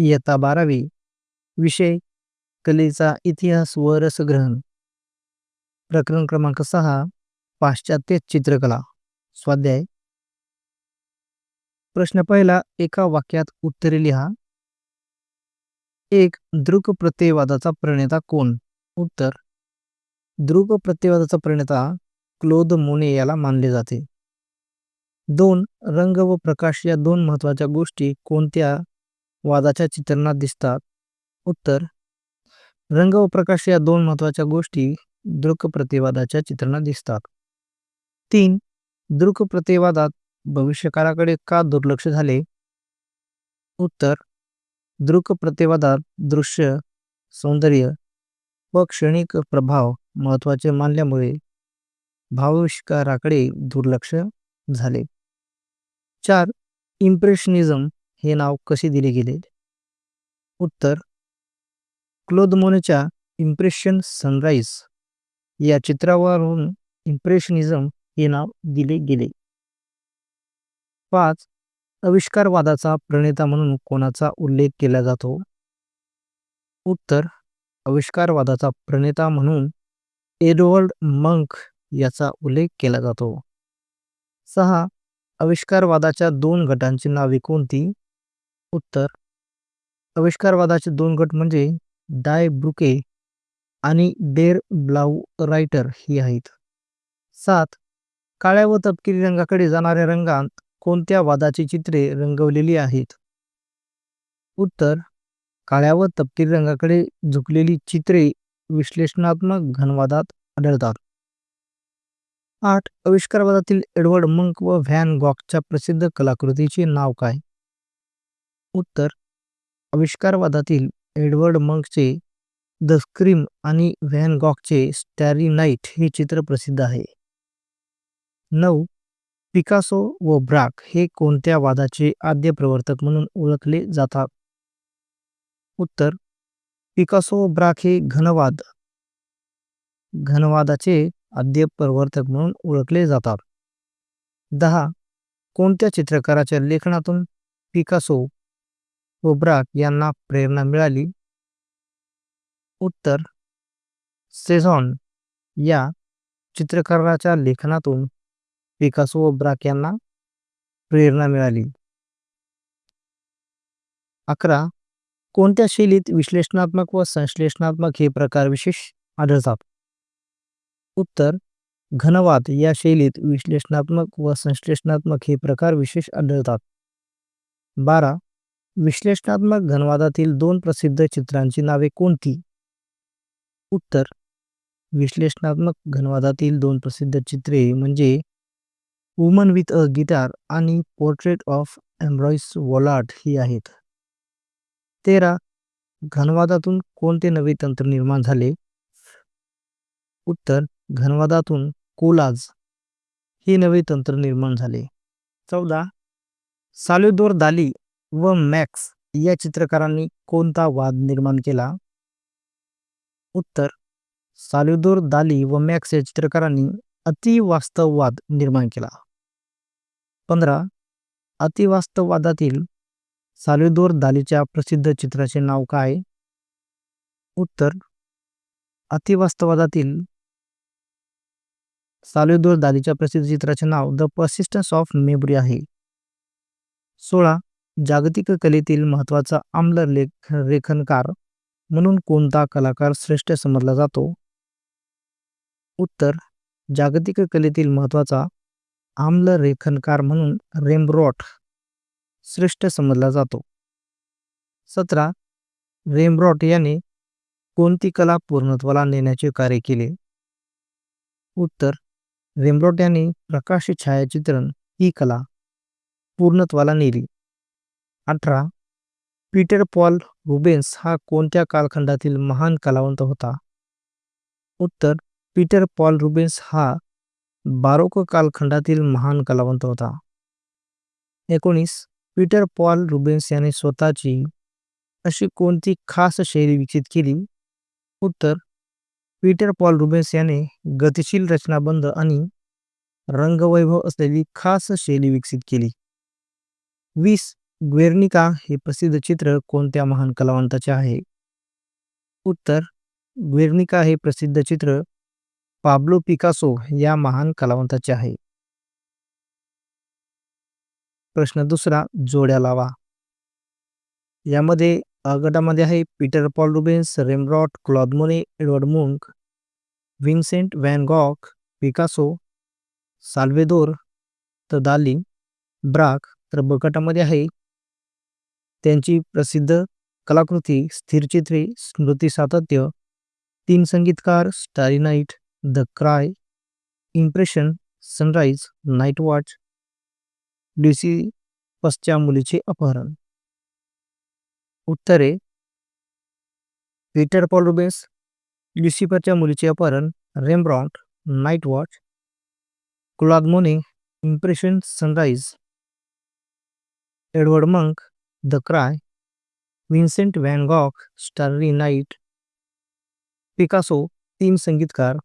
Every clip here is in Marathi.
इयत्ता बारावी. विषय कलेचा इतिहास व रसग्रहण. प्रकरण क्रमांक सहा पाश्चात्य चित्रकला. स्वाध्याय. प्रश्न पहिला एका वाक्यात उत्तरे लिहा. एक दृक प्रत्ययवादाचा प्रणेता कोण? उत्तर दृक प्रत्ययवादाचा प्रणेता क्लोद मोने याला मानले जाते. दोन रंग व प्रकाश या दोन महत्त्वाच्या गोष्टी कोणत्या वादाच्या चित्रणात दिसतात. उत्तर रंग व प्रकाश या दोन महत्त्वाच्या गोष्टी दृक प्रतिवादाच्या चित्रणात दिसतात. तीन दृक प्रतिवादात भविष्यकाळाकडे का दुर्लक्ष झाले? उत्तर दृक प्रतिवादात दृश्य सौंदर्य व क्षणिक प्रभाव महत्त्वाचे मानल्यामुळे भावविष्काराकडे दुर्लक्ष झाले. चार इम्प्रेशनिझम हे नाव कसे दिले गेले? उत्तर क्लोद मोनेच्या इम्प्रेशन सनराईज या चित्रावरून इम्प्रेशनिझम हे नाव दिले गेले. पाच आविष्कारवादाचा प्रणेता म्हणून कोणाचा उल्लेख केला जातो? उत्तर आविष्कारवादाचा प्रणेता म्हणून एडवर्ड मंक याचा उल्लेख केला जातो. सहा आविष्कारवादाच्या दोन गटांची नावे कोणती? उत्तर. आविष्कारवादाचे दोन गट म्हणजे डाय ब्रुके आणि डेर ब्लाऊ रायटर ही आहेत. सात. काळ्या व तपकिरी रंगाकडे जाणाऱ्या रंगांत कोणत्या वादाची चित्रे रंगवलेली आहेत? उत्तर. काळ्या व तपकिरी रंगाकडे झुकलेली चित्रे विश्लेषणात्मक घनवादात आढळतात. आठ. आविष्कारवादातील एडवर्ड मंक व व्हॅन गॉकच्या प्रसिद्ध कलाकृतीचे नाव काय? उत्तर. आविष्कारवादातील एडवर्ड मंकचे द स्क्रीम आणि व्हॅन गॉगचे स्टॅरी नाईट हे चित्र प्रसिद्ध आहे. नऊ. पिकासो व ब्राक हे कोणत्या वादाचे आद्य प्रवर्तक म्हणून ओळखले जातात? उत्तर. पिकासो व ब्राक हे घनवाद घनवादाचे आद्य प्रवर्तक म्हणून ओळखले जातात. दहा. कोणत्या चित्रकाराच्या लेखनातून पिकासो ओब्राक यांना प्रेरणा मिळाली. उत्तर. सेझॉन या चित्रकाराच्या लेखनातून पिकासो व ब्राक यांना प्रेरणा मिळाली. अकरा. कोणत्या शैलीत विश्लेषणात्मक व संश्लेषणात्मक हे प्रकार विशेष आढळतात? उत्तर. घनवाद या शैलीत विश्लेषणात्मक व संश्लेषणात्मक हे प्रकार विशेष आढळतात. बारा. विश्लेषणात्मक घनवादातील दोन प्रसिद्ध चित्रांची नावे कोणती? उत्तर विश्लेषणात्मक घनवादातील दोन प्रसिद्ध चित्रे म्हणजे वुमन विथ अ गिटार आणि पोर्ट्रेट ऑफ एम्ब्रॉइस वॉलार्ड ही आहेत. तेरा घनवादातून कोणते नवे तंत्र निर्माण झाले? उत्तर घनवादातून कोलाज हे नवे तंत्र निर्माण झाले. चौदा साल्युदोर दाली व मॅक्स या चित्रकारांनी कोणता वाद निर्माण केला? उत्तर साल्युदोर दाली व मॅक्स या चित्रकारांनी अतिवास्तववाद निर्माण केला. पंधरा अतिवास्तववादातील साल्युदोर दालीच्या प्रसिद्ध चित्राचे नाव काय? उत्तर अतिवास्तववादातील साल्युदोर दालीच्या प्रसिद्ध चित्राचे नाव द पर्सिस्टन्स ऑफ मेमरी आहे. सोळा जागतिक कलेतील महत्त्वाचा आम्ल लेख रेखनकार म्हणून कोणता कलाकार श्रेष्ठ समजला जातो? उत्तर जागतिक कलेतील महत्त्वाचा आम्ल रेखनकार म्हणून रेमब्रॉट श्रेष्ठ समजला जातो. सतरा रेमब्रॉट याने कोणती कला पूर्णत्वाला नेण्याचे कार्य केले? उत्तर रेमब्रॉट यांनी प्रकाश छायाचित्रण ही कला पूर्णत्वाला नेली. अठरा. पीटर पॉल रुबेन्स हा कोणत्या कालखंडातील महान कलावंत होता? उत्तर पीटर पॉल रुबेन्स हा बारोक कालखंडातील महान कलावंत होता. एकोणीस पीटर पॉल रुबेन्स याने स्वतःची अशी कोणती खास शैली विकसित केली? उत्तर पीटर पॉल रुबेन्स याने गतिशील रचनाबंध आणि रंगवैभव असलेली खास शैली विकसित केली. वीस ग्वेर्निका हे प्रसिद्ध चित्र कोणत्या महान कलावंताचे आहे? उत्तर ग्वेर्निका हे प्रसिद्ध चित्र पाब्लो पिकासो या महान कलावंताचे आहे. प्रश्न दुसरा जोड्या लावा. यामध्ये अ गटामध्ये आहे Peter Paul Rubens Rembrandt Claude Monet Edward Munch Vincent Van Gogh Picasso Salvador तर दाली ब्राक तर ब आहे त्यांची प्रसिद्ध कलाकृती स्थिरचित्रे स्मृती सातत्य तीन संगीतकार starry night the cry impression sunrise night watch पसच्या मुलीचे अपहरण. उत्तरे. पीटर पॉल रुबेन्स ल्युसिफरच्या मुलीचे अपहरण Rembrandt night watch Claude Monet impression sunrise Edward Munch the cry Vincent Van Gogh starry night Picasso तीन संगीतकार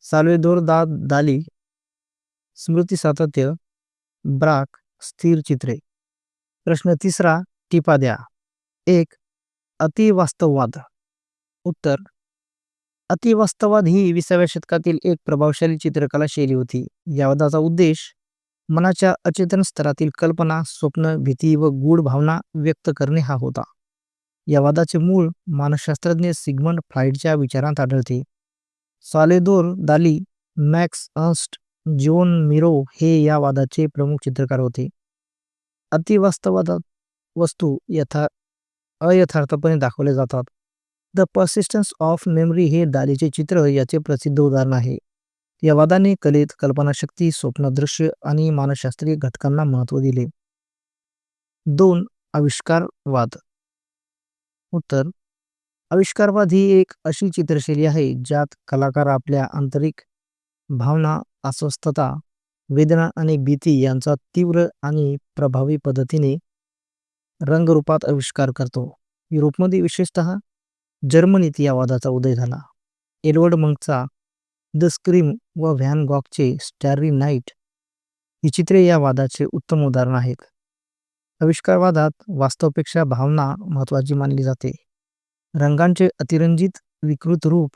साल्वेदोर दा दाली स्मृती सातत्य ब्राक स्थिर चित्रे. प्रश्न तिसरा टिपा द्या. एक अतिवास्तववाद. उत्तर अतिवास्तववाद ही विसाव्या शतकातील एक प्रभावशाली चित्रकला शैली होती. या वादाचा उद्देश मनाच्या अचेतन स्तरातील कल्पना स्वप्न भीती व गूढ भावना व्यक्त करणे हा होता. या वादाचे मूळ मानसशास्त्रज्ञ सिगमंड फ्राईडच्या विचारांत आढळते. सालेदोर दाली मॅक्स अंस्ट जोन मिरो हे या वादाचे प्रमुख चित्रकार होते. अतिवास्तवादात वस्तू यथा अयथार्थपणे दाखवले जातात. द पर्सिस्टन्स ऑफ मेमरी हे दालीचे चित्र याचे प्रसिद्ध उदाहरण आहे. या वादाने कलेत कल्पनाशक्ती स्वप्नदृश्य आणि मानसशास्त्रीय घटकांना महत्त्व दिले. दोन आविष्कारवाद. उत्तर आविष्कारवाद ही एक अशी चित्रशैली आहे ज्यात कलाकार आपल्या आंतरिक भावना अस्वस्थता वेदना आणि भीती यांचा तीव्र आणि प्रभावी पद्धतीने रंगरूपात आविष्कार करतो. युरोपमध्ये विशेषतः जर्मनीत या वादाचा उदय झाला. एडवर्ड मंकचा द स्क्रीम व व्हॅन गॉगचे स्टॅरी नाईट ही चित्रे या वादाचे उत्तम उदाहरण आहेत. आविष्कारवादात वास्तवपेक्षा भावना महत्वाची मानली जाते. रंगांचे अतिरंजित विकृत रूप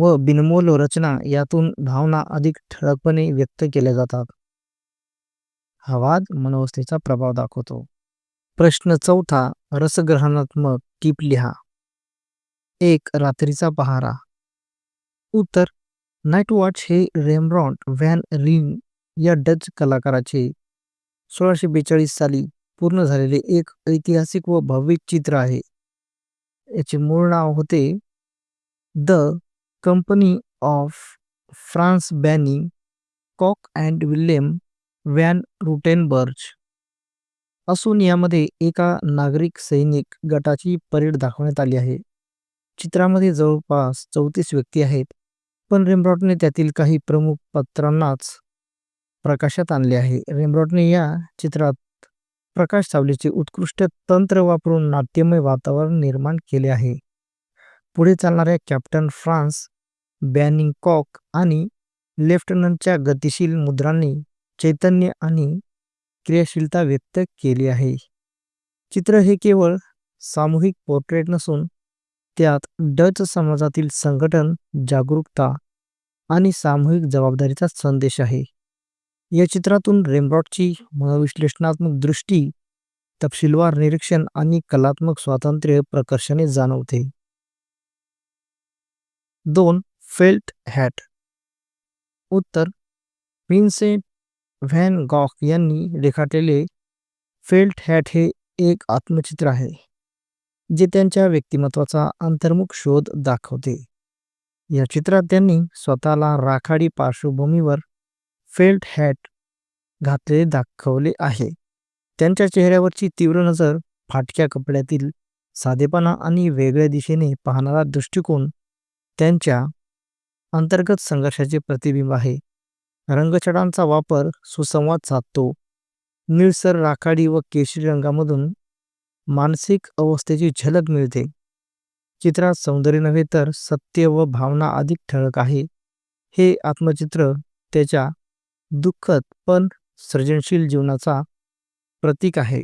व बिनमोल रचना यातून भावना अधिक ठळकपणे व्यक्त केल्या जातात. हा वाद मनोवस्थेचा प्रभाव दाखवतो. प्रश्न चौथा रसग्रहणात्मक टीप लिहा. एक रात्रीचा पहारा. उत्तर नाईट वॉच हे रेमरॉन्ट व्हॅन रिंग या डच कलाकाराचे सोळाशे बेचाळीस साली पूर्ण झालेले एक ऐतिहासिक व भव्य चित्र आहे. याचे मूळ नाव होते the company of Frans Banninck Cocq and William van Ruytenburch असून यामध्ये एका नागरिक सैनिक गटाची परेड दाखवण्यात आली आहे. चित्रामध्ये जवळपास चौतीस व्यक्ती आहेत. पण रेम्ब्रॉटने त्यातील काही प्रमुख पात्रांनाच प्रकाशात आणले आहे. रेम्ब्रॉटने या चित्रात प्रकाश सावलीचे उत्कृष्ट तंत्र वापरून नाट्यमय वातावरण निर्माण केले आहे. पुढे चालणाऱ्या कॅप्टन फ्रान्स बॅनिंग कॉक आणि लेफ्टनंटच्या गतिशील मुद्रांनी चैतन्य आणि क्रियाशीलता व्यक्त केली आहे. चित्र हे केवळ सामूहिक पोर्ट्रेट नसून त्यात डच समाजातील संघटन जागरूकता आणि सामूहिक जबाबदारीचा संदेश आहे. या चित्रातून रेम्ब्रॉटची मनोविश्लेषणात्मक दृष्टी तपशीलवार निरीक्षण आणि कलात्मक स्वातंत्र्य प्रकर्षाने जाणवते. दोन फेल्ट हॅट. उत्तर विन्सेंट व्हॅन गॉक यांनी रेखाटलेले फेल्ट हॅट हे एक आत्मचित्र आहे. जे त्यांच्या व्यक्तिमत्वाचा अंतर्मुख शोध दाखवते. या चित्रात त्यांनी स्वतःला राखाडी पार्श्वभूमीवर फेल्ट हॅट घातलेले दाखवले आहे. त्यांच्या चेहऱ्यावरची तीव्र नजर फाटक्या कपड्यातील साधेपणा आणि वेगळ्या दिशेने पाहणारा दृष्टिकोन त्यांच्या अंतर्गत संघर्षाचे प्रतिबिंब आहे. रंगछटांचा वापर सुसंवाद साधतो. निळसर राखाडी व केशरी रंगामधून मानसिक अवस्थेची झलक मिळते. चित्रात सौंदर्य नव्हे तर सत्य व भावना अधिक ठळक आहे. हे आत्मचित्र त्याच्या दुःखद पण सर्जनशील जीवनाचा प्रतीक आहे.